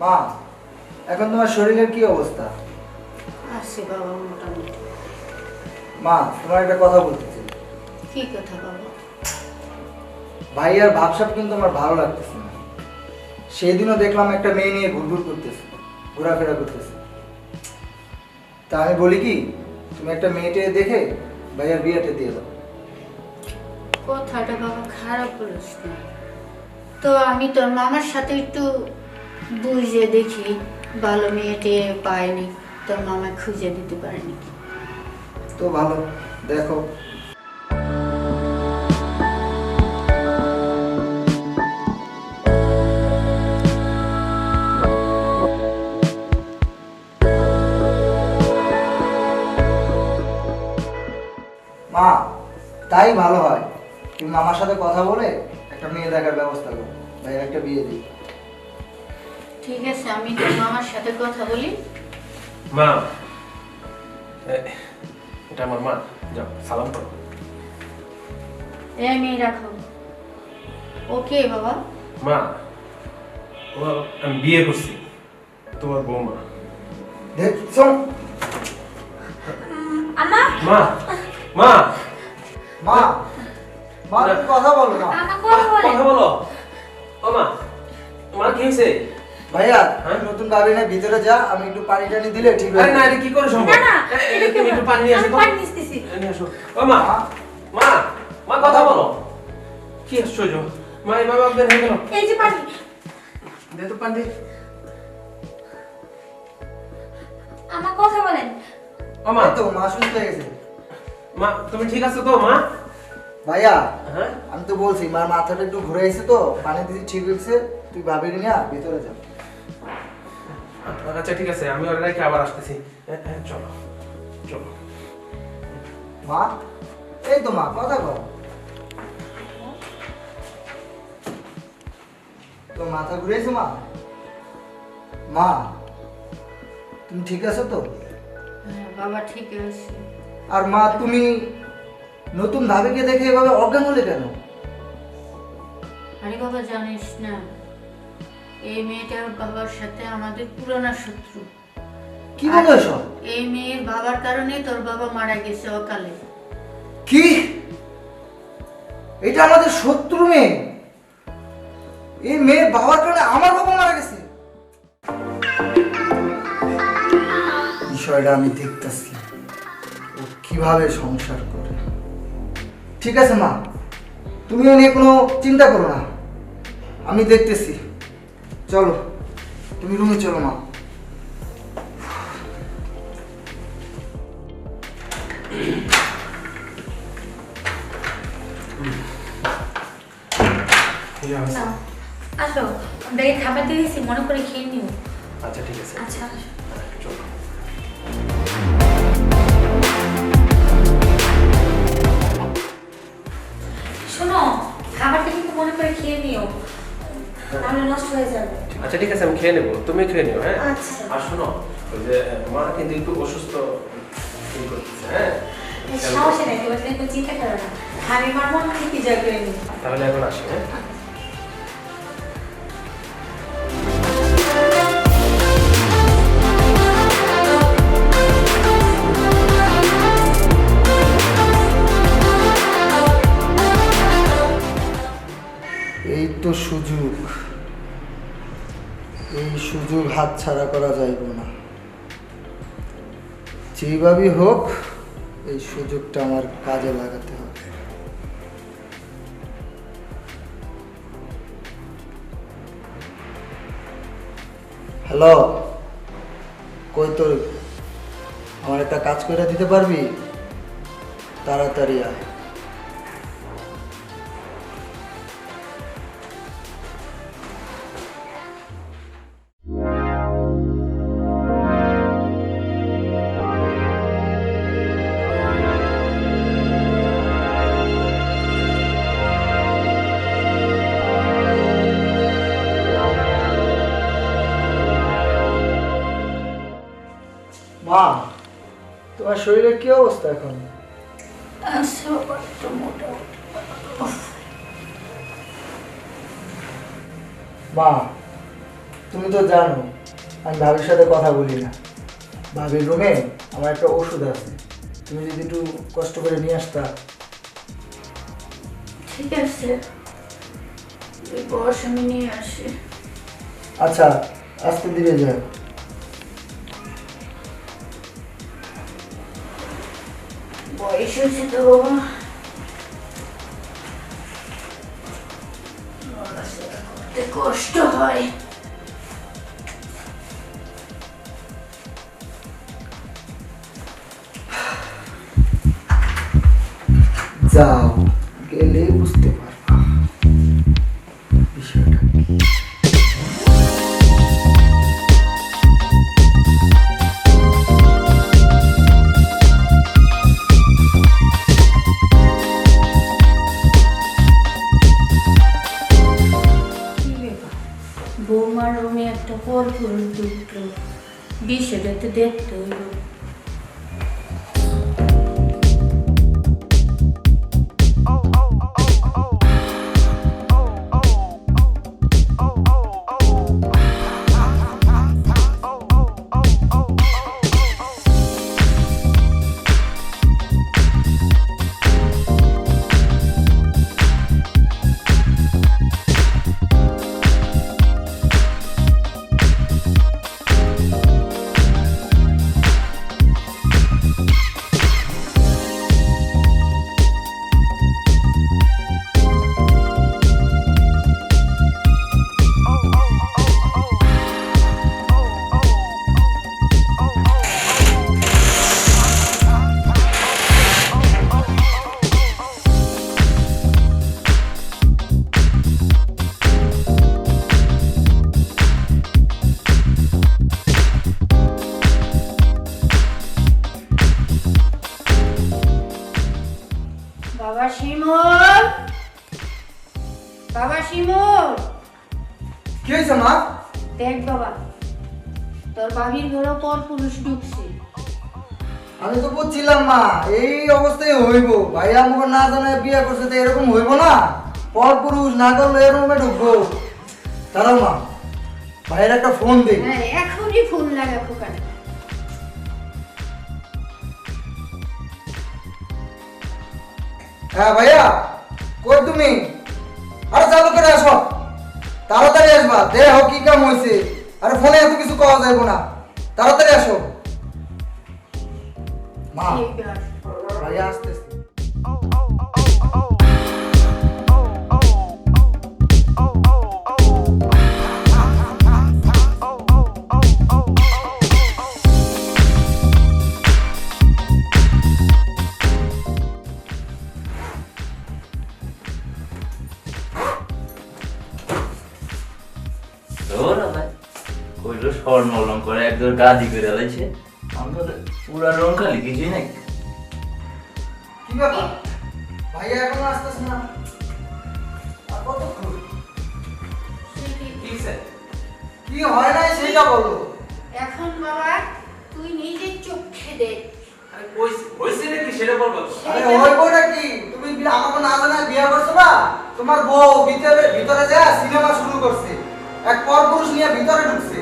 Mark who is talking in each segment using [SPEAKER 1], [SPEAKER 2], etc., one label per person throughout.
[SPEAKER 1] মা এখন তোমার শরীরের কি অবস্থা?
[SPEAKER 2] আছে বাবা মোটামুটি।
[SPEAKER 1] মা তোমার একটা কথা বলতেছি।
[SPEAKER 2] কি কথা বাবা?
[SPEAKER 1] ভাই আর ভাবসাব কিন্তু আমার ভালো লাগতেছে না। সেই দিনও দেখলাম একটা মেয়ে নিয়ে ঘুরঘুর করতেছে ঘোরাফেরা করতেছে। তা আমি বলি কি তুমি একটা মেয়েটে দেখে ভাইয়ার বিয়েটা দিয়ে দাও।
[SPEAKER 2] কথাটা বাবা খারাপ বলিস না। তো আমি তোর মামার সাথে একটু বুঝে দেখি ভালো মেয়েটি পাইনি, তোর মামা খুঁজে দিতে পারেনি
[SPEAKER 1] তো ভালো, দেখো। মা, তাই ভালো হয়। তুমি মামার সাথে কথা বলে একটা মেয়ে দেখার ব্যবস্থা করো একটা বিয়ে দিই।
[SPEAKER 2] ঠিক আছে আমি তোর মামার সাথে কথা বলি।
[SPEAKER 3] মা এটা আমার মা। যাও সালাম করো।
[SPEAKER 2] এ মেয়ে রাখো ওকে বাবা?
[SPEAKER 3] মা ও আমি বিয়ে করছি। তোমার বৌমা।
[SPEAKER 1] দেখছ?
[SPEAKER 4] আমা
[SPEAKER 3] মা মা।
[SPEAKER 1] মা মা কথা বলো না।
[SPEAKER 4] কথা বলে।
[SPEAKER 3] কথা বলো। ও মা মা কি হয়েছে?
[SPEAKER 1] ভাইয়া
[SPEAKER 3] হ্যাঁ?
[SPEAKER 1] নতুন ভাবি না ভিতরে যা আমি একটু পানি টানি দিলে ঠিক
[SPEAKER 3] আরে
[SPEAKER 1] হয়ে
[SPEAKER 3] না এটা কি করে সম্ভব?
[SPEAKER 4] না, না,
[SPEAKER 3] তুমি একটু পানি নিয়ে আসো
[SPEAKER 4] পানি নিতেছি।
[SPEAKER 3] নিয়ে আসো। ও মা
[SPEAKER 1] মা,
[SPEAKER 3] মা কথা বলো। কি আশ্চর্য। মা এভাবে অজ্ঞান হয়ে গেল।
[SPEAKER 4] এই যে পানি।
[SPEAKER 3] দে তো পানি
[SPEAKER 4] কথা বলেন।
[SPEAKER 3] ও মা।
[SPEAKER 1] এই তো মা হয়ে গেছে।
[SPEAKER 3] মা তুমি ঠিক আছো তো মা?
[SPEAKER 1] ভাইয়া
[SPEAKER 3] হ্যাঁ?
[SPEAKER 1] আমি তো বলছি মার মাথাটা একটু ঘুরে এসে তো পানি দিদি ঠিক হয়েছে তুই ভাবি নিয়ে ভিতরে যা।
[SPEAKER 3] আচ্ছা ঠিক আছে আমি ওরা রেখে আবার আসতেছি। চলো চলো।
[SPEAKER 1] মা এই তো মা কথা কর তো মাথা ঘুরেছে মা? মা তুমি ঠিক আছো তো?
[SPEAKER 2] হ্যাঁ বাবা ঠিক আছে।
[SPEAKER 1] আর মা তুমি নতুন ভাবিকে দেখে এভাবে অজ্ঞান হলে কেন?
[SPEAKER 2] আরে বাবা জানিস না এই মেয়েটার বাবার সাথে আমাদের পুরনো শত্রু।
[SPEAKER 1] কি বলো এসব
[SPEAKER 2] এই মেয়ের বাবার কারণে তোর বাবা মারা গেছে অকালে।
[SPEAKER 1] কি? এটা আমাদের শত্রু মেয়ে। এই মেয়ের বাবার কারণে আমার বাবা মারা গেছে। বিষয়টা আমি দেখতেছি। ও কীভাবে সংসার করে। ঠিক আছে মা তুমি নিয়ে কোনো চিন্তা করো না। আমি দেখতেছি। চলো তুমি রুমে চলো মা।
[SPEAKER 4] আসো ব্যাগে খাবার দিয়ে দিয়েছি মনে করে খেয়ে নিও।
[SPEAKER 3] আচ্ছা ঠিক আছে।
[SPEAKER 4] আচ্ছা
[SPEAKER 3] চলো।
[SPEAKER 4] শোনো খাবারটা কিন্তু মনে করে খেয়ে নিও নাহলে নষ্ট হয়ে যাবে।
[SPEAKER 3] আচ্ছা ঠিক আছে আমি খেয়ে নেব। তুমি খেয়ে নিও হ্যাঁ?
[SPEAKER 4] আচ্ছা।
[SPEAKER 3] আর শোনো ওই যে মা কিন্তু একটু অসুস্থ ফিল করতেছে হ্যাঁ? তাহলে এখন আসি হ্যাঁ?
[SPEAKER 1] এই তো সুযোগ। এই সুযোগ হাতছাড়া করা যাইব না। যেইভাবেই হোক, এই সুযোগটা আমার কাজে লাগাতে হবে। হ্যালো, কই তোর? আমার একটা কাজ করে দিতে পারবি? তাড়াতাড়ি আয়। তোমার শরীরের কি অবস্থা এখন? মা তুমি তো জানো আমি ভাবির সাথে কথা বলি না। ভাবির রুমে আমার একটা ওষুধ আছে। তুমি যদি একটু কষ্ট করে নিয়ে আসতা।
[SPEAKER 2] ঠিক আছে। বস আমি নিয়ে আসি।
[SPEAKER 1] আচ্ছা আস্তে ধীরে যাও।
[SPEAKER 2] বয়স হয়েছে তো বাবা করতে কষ্ট হয়
[SPEAKER 1] বিষয়টা
[SPEAKER 2] তো দেখতে
[SPEAKER 1] কি হয়েছে মা?
[SPEAKER 2] দেখ বাবা তোর বাবির ঘরে পর পুরুষ ঢুকছে।
[SPEAKER 1] আমি তো বুঝছিলাম মা এই অবস্থায় হইব। ভাইয়া আমাকে না জানায় বিয়ে করছে তো এরকম হইব না? পর পুরুষ না করলে এরকমে ঢুকবো। দাঁড়াও মা ভাইয়ের একটা ফোন দিই
[SPEAKER 2] হ্যাঁ এখনই ফোন লাগা
[SPEAKER 1] হ্যাঁ ভাইয়া কই তুমি? আরে চালু করে আসো। দেহ কি কাম হয়েছে আরে ফোনে এত কিছু কওয়া যাইব না। তাড়াতাড়ি আসো। মা আসতেছে।
[SPEAKER 5] ধর ভাই কইলো স্বর্ণ অলঙ্কার একদম গাদি করে লাইছে। আমাদের পুরা রং খালি কিছুই নাই।
[SPEAKER 1] কি ব্যাপার? ভাইয়া এখনও আসতেছে না। আর কতক্ষণ? কি? হয় নাই সেইটা বলো।
[SPEAKER 2] এখন বাবা তুই নিজের চোখে দেখ।
[SPEAKER 3] হয়েছে নাকি সেটা বলব
[SPEAKER 1] আরে হইবটা কি? তুমি আমাকে না জানায় বিয়ে করছ না তোমার বউ ভিতরে ভিতরে যা সিনেমা শুরু করছে। এক পরপুরুষ নিয়ে ভিতরে ঢুকছে।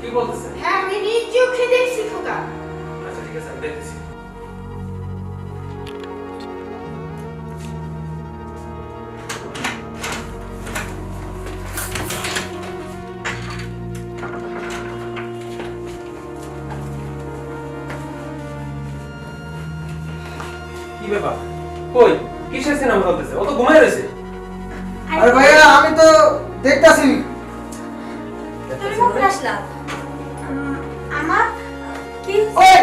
[SPEAKER 3] কি বলতেছে?
[SPEAKER 2] হ্যাঁ আমি নিজ চোখে দেখছি খোকা।
[SPEAKER 3] আচ্ছা ঠিক আছে আমি দেখতেছি। কি ব্যাপার? কই? কিসের সিনেমা চলতেছে? ও তো ঘুমায় রয়েছে।
[SPEAKER 1] আরে ভাইয়া আমি তো দেখতাছি।
[SPEAKER 4] তুমি কখন আসলা উম, কি?
[SPEAKER 1] ওই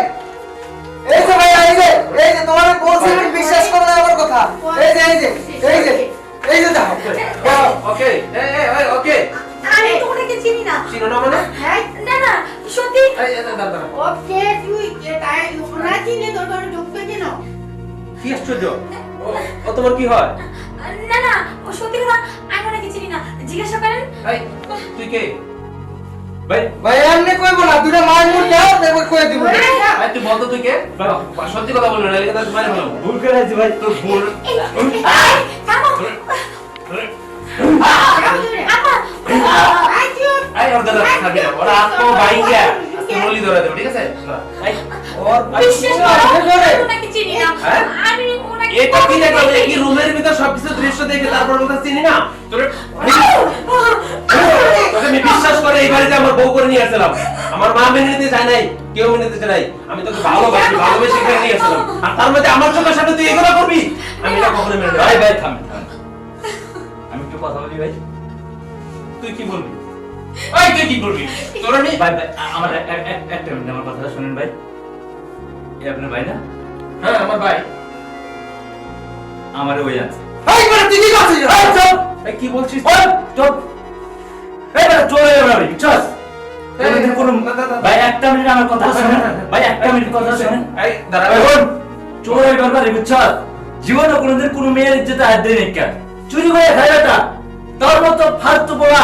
[SPEAKER 1] এই যে ভাইয়া এই যে এই যে তোমার বলছি বিশ্বাস করো না আমার কথা। এই যে এই যে এই যে এই যে দেখো। দেখো।
[SPEAKER 3] ওকে এ এ এ, ওকে
[SPEAKER 4] আমি তো চিনি না।
[SPEAKER 3] চিনো না মানে?
[SPEAKER 2] হ্যাঁ
[SPEAKER 4] না না সত্যি?
[SPEAKER 3] এই এই, দাঁড়া দাঁড়া।
[SPEAKER 2] ওকে তুই যে তাই ওনা চিনে তোর ঘরে ঢুকবে কেন?
[SPEAKER 3] কি আশ্চর্য? ও- ও তোমার কি হয়?
[SPEAKER 4] না না ও সত্যি কথা আমি ওনাকে চিনি না। জিজ্ঞাসা করেন।
[SPEAKER 3] তুই কে? ভাই।
[SPEAKER 1] ভাইয়া এমনি কইবো না দুটো মায়ের মুখ দাও দেখো কই দিব।
[SPEAKER 3] ভাই তুই বলতো তুই কে? সত্যি কথা বলবি না এই কথা তোমার বলব ভুল করে আছে ভাই। তোর ভুল।
[SPEAKER 4] এই, এই, থামো। আপা
[SPEAKER 2] আই
[SPEAKER 3] ওর দাদা খাবি না। ওরা আপো বাইঙ্গা আজকে নলি ধরে দেবো ঠিক আছে? এই
[SPEAKER 1] ওর
[SPEAKER 4] বিশ্বাস করে। ওনাকে চিনি না। আমি ওনাকে
[SPEAKER 3] এটা কি দেখো কি রুমের ভিতর সবকিছু দৃশ্য দেখে তারপর চিনি না? তোরে এই বাড়িতে আমার বউ করে নিয়ে আসলাম আমার মা মেনে নিতে চায় নাই কেউ মেনে নিতে চায় নাই। আমি তোকে ভালোবাসি ভালোবেসে এখানে নিয়ে আসলাম আর তার মধ্যে আমার চোখের সামনে তুই এগুলো করবি? আমি এটা কখনো মেনে
[SPEAKER 5] ভাই ভাই থামেন আমি একটু কথা বলি ভাই।
[SPEAKER 3] তুই কি বলবি? এই তুই কি করবি? তোর আমি
[SPEAKER 5] ভাই ভাই আমার এক- এক- এক- একটা মিনিট আমার কথাটা শুনেন ভাই। এ আপনার ভাই না?
[SPEAKER 3] হ্যাঁ আমার ভাই।
[SPEAKER 5] আমার ওই আছে।
[SPEAKER 1] এই বেটা তুই কি করছিস? এই চুপ
[SPEAKER 3] কি বলছিস?
[SPEAKER 5] চুপ চলে। যাবে আমি। ভাই একটা মিনিট আমার কথা শুনেন। ভাই একটা মিনিট কথা শুনেন।
[SPEAKER 3] এই দাঁড়া
[SPEAKER 5] এখন চোর এই ব্যাপারে বুঝছস জীবনে কোনোদিন কোনো মেয়ের ইজ্জতে হাত দেয় নাকি চুরি করে খাই তোর মতো ফালতু পোলা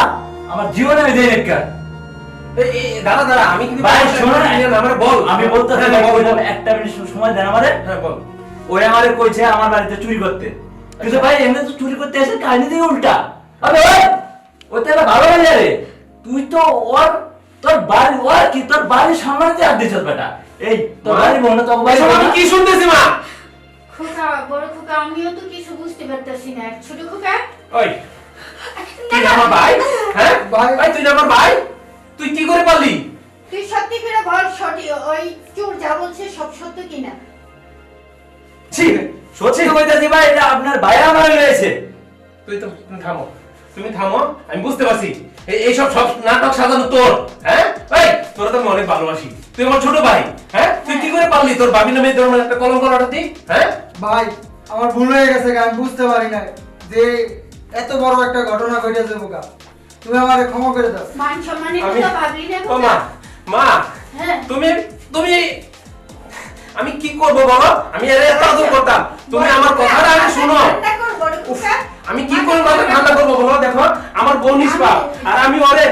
[SPEAKER 5] আমার জীবনে আমি দেয় নাকি
[SPEAKER 3] কিন্তু
[SPEAKER 5] ভাই শোনো
[SPEAKER 3] আমার বল।
[SPEAKER 5] আমি বলতে
[SPEAKER 3] হ্যাঁ।
[SPEAKER 5] একটা মিনিট সময় দেন আমারে
[SPEAKER 3] হ্যাঁ বল।
[SPEAKER 5] ওই আমারে কইছে আমার বাড়িতে চুরি করতে। কিন্তু ভাই এমনি তো চুরি করতে এসে কাহিনী দিয়ে উল্টা। আরে ওই তো ভালো লাগে রে তুই তো ওর তোর বাড়ি ওর কি? তোর বাড়ির সামনে দিয়ে দিছিস বেটা। এই তোর বাড়ি মনে তো
[SPEAKER 3] এসব আমি কি শুনতেছি মা?
[SPEAKER 2] খোকা বড় খোকা আমিও তো কিছু বুঝতে পারতাছি না। ছোট খোকা?
[SPEAKER 3] ওই তুই আমার ভাই? হ্যাঁ?
[SPEAKER 1] ভাই।
[SPEAKER 3] ভাই তুই আমার ভাই? তুই কি করে পারলি?
[SPEAKER 2] তুই সত্যি করে বল সত্যি ওই চোর যা বলছে সব সত্য কিনা?
[SPEAKER 3] ছি
[SPEAKER 5] সত্যি কইতাছি ভাই এটা আপনার ভাই আমার রয়েছে।
[SPEAKER 3] তুই তো থামো। তুমি থামো আমি বুঝতে পারছি। এইসব সব নাটক সাজানো তোর হ্যাঁ? এই তোরা তো আমি অনেক ভালোবাসি। তুই আমার ছোট ভাই হ্যাঁ? তুই কি করে পারলি তোর বাবি নামে তোর একটা কলঙ্ক লাগাতে হ্যাঁ?
[SPEAKER 1] ভাই আমার ভুল হয়ে গেছে আমি বুঝতে পারি না যে এত বড় একটা ঘটনা ঘটেছে বোকা তুমি আমারে ক্ষমা করে দাও।
[SPEAKER 2] মান সম্মানের কথা ভাবলি না
[SPEAKER 3] ও মা মা
[SPEAKER 2] হ্যাঁ।
[SPEAKER 3] তুমি তুমি আমি কি করব বাবা আমি এর এত আদর করতাম। তুমি আমার কথাটা আগে শুনো। আমি কি করে মাথা ঠান্ডা করব বলো দেখো আমার বোন নিষ্পাপ। আর আমি ওরে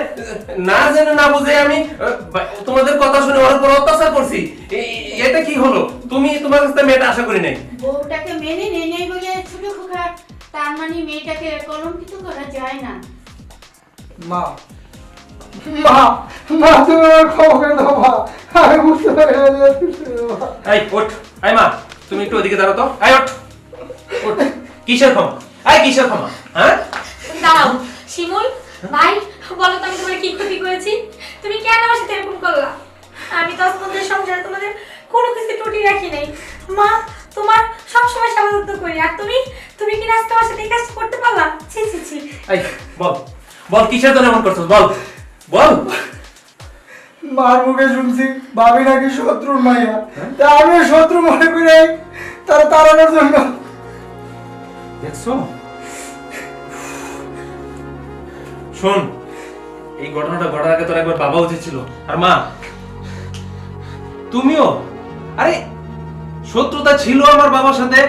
[SPEAKER 3] না জেনে না বুঝে আমি তোমাদের কথা শুনে ওর উপর অত্যাচার করছি। এটা কি হলো? তুমি তোমার কাছে মেয়েটা আশা করি নাই।
[SPEAKER 2] বউটাকে মেনে নেই নেই বলে ছোট খোকা তার মানে মেয়েটাকে কলঙ্কিত করা যায় না।
[SPEAKER 1] মা মা মা তুমি ক্ষমা করে দাও মা। আমি বুঝতে পারি না যে মা।
[SPEAKER 3] এই ওঠ। আই মা তুমি একটু ওদিকে দাঁড়াও তো। আই ওঠ। ওঠ। কিসের ক্ষমা? আই কিসের ক্ষমা? হ্যাঁ?
[SPEAKER 4] দাঁড়াও শিমুল ভাই বলো তো আমি তোমার কি ক্ষতি করেছি? তুমি কেন আমার সাথে এরকম করলা? আমি তো তোমাদের সংসারে তোমাদের কোনো কিছু ত্রুটি রাখি নাই। মা তোমার সবসময় স্বাগত করি আর তুমি তুমি কি আজকে আমার সাথে এই কাজ করতে পারলা? ছি ছি ছি।
[SPEAKER 3] এই বল। বল কিসের জন্য এমন করছ বল। বল।
[SPEAKER 1] মার মুখে শুনছি ভাবি নাকি শত্রুর মাইয়া। তা আমি শত্রু মনে করে তারা তাড়ানোর জন্য
[SPEAKER 3] দেখছ? শোন, এই ঘটনাটা ঘটার আগে তোর একবার বাবা উচিত ছিল। আর মা, তুমিও? আরে, শত্রুতা ছিল আমার বাবার সাথে,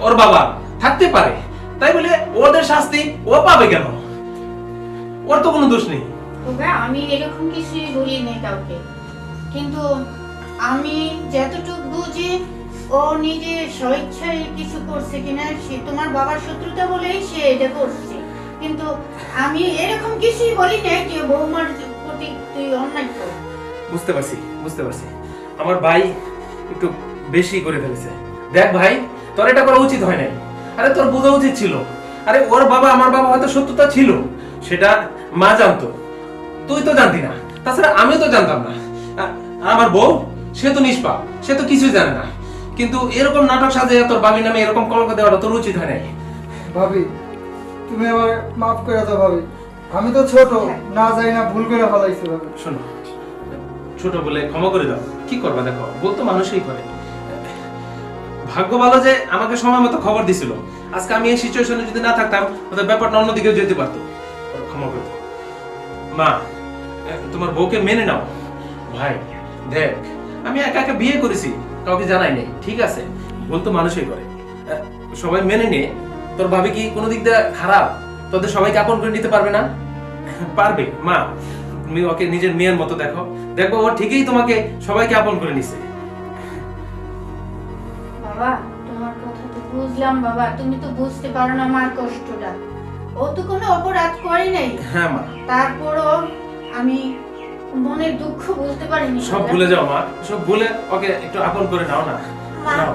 [SPEAKER 3] ওর বাবা। থাকতে পারে। তাই বলে ওদের শাস্তি ও পাবে কেন? ওর তো কোনো দোষ নেই।
[SPEAKER 2] আমি এরকম কিছুই বলি কাউকে। কিন্তু আমি যতটুকু বুঝি ও নিজে স্বেচ্ছায় কিছু করছে কিনা, সে তোমার বাবার শত্রুতা বলেই সে এটা করছে। কিন্তু আমি এরকম কিছুই বলি নাই যে বৌমার প্রতি তুই অন্যায় কর।
[SPEAKER 3] বুঝতে পারছি বুঝতে পারছি। আমার ভাই একটু বেশি করে ফেলেছে। দেখ ভাই, তোর এটা করা উচিত হয় নাই। আরে তোর বোঝা উচিত ছিল। আরে ওর বাবা, আমার বাবা হয়তো সত্যতা ছিল। সেটা মা জানতো। তুই তো জানতি না। তাছাড়া আমিও তো জানতাম না। আমার বউ, সে তো নিষ্পাপ। সে তো কিছুই জানে না। কিন্তু এরকম নাটক সাজিয়ে তোর বাবির নামে এরকম কলঙ্ক দেওয়াটা তোর উচিত হয় নাই?
[SPEAKER 1] ভাবি তুমি আমার মাফ করে দাও ভাবি। আমি তো ছোট না যাই না ভুল করে ফেলাইছি ভাবি।
[SPEAKER 3] শোনো ছোট বলে ক্ষমা করে দাও। কি করবা দেখো বলতো মানুষই করে। ভাগ্য ভালো যে আমাকে সময় মতো খবর দিছিল। আজকে আমি এই সিচুয়েশনে যদি না থাকতাম ওদের ব্যাপারটা অন্যদিকেও যেতে পারতো। ক্ষমা করে দাও। মা তোমার বউকে মেনে নাও। ভাই দেখ আমি একা একা বিয়ে করেছি। কাউকে জানাই নাই ঠিক আছে? বলতো মানুষই করে। সবাই মেনে নিয়ে তোর ভাবে কি কোনো দিক দিয়ে খারাপ? তোদের সবাইকে আপন করে নিতে পারবে না? পারবে মা। তুমি ওকে নিজের মেয়ের মতো দেখো। দেখো ও ঠিকই তোমাকে সবাইকে আপন করে নিছে।
[SPEAKER 2] বাবা তোমার কথা তো বুঝলাম বাবা। তুমি তো বুঝতে পারো না আমার কষ্টটা। ও তো কোনো অপরাধ করে নাই।
[SPEAKER 3] হ্যাঁ মা।
[SPEAKER 2] তারপরও আমি মনের দুঃখ বলতে পারিনি।
[SPEAKER 3] সব ভুলে যাও মা। সব ভুলে ওকে একটু আপন করে নাও না। নাও।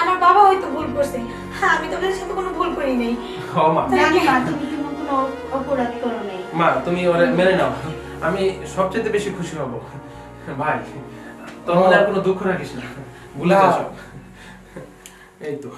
[SPEAKER 4] আমার বাবা হয়তো ভুল করছে। আমি তোদের সাথে কোনো ভুল করি নাই
[SPEAKER 3] ও মা।
[SPEAKER 2] জানি মা তুমি কোনো কোনো অপরাধ করো নাই।
[SPEAKER 3] মা তুমি ওরে মেনে নাও। আমি সবচেয়ে বেশি খুশি হব। ভাই তোর মনে আর কোনো দুঃখ রাখিস না। ভুলে যা
[SPEAKER 1] না।
[SPEAKER 3] সব। এই তো।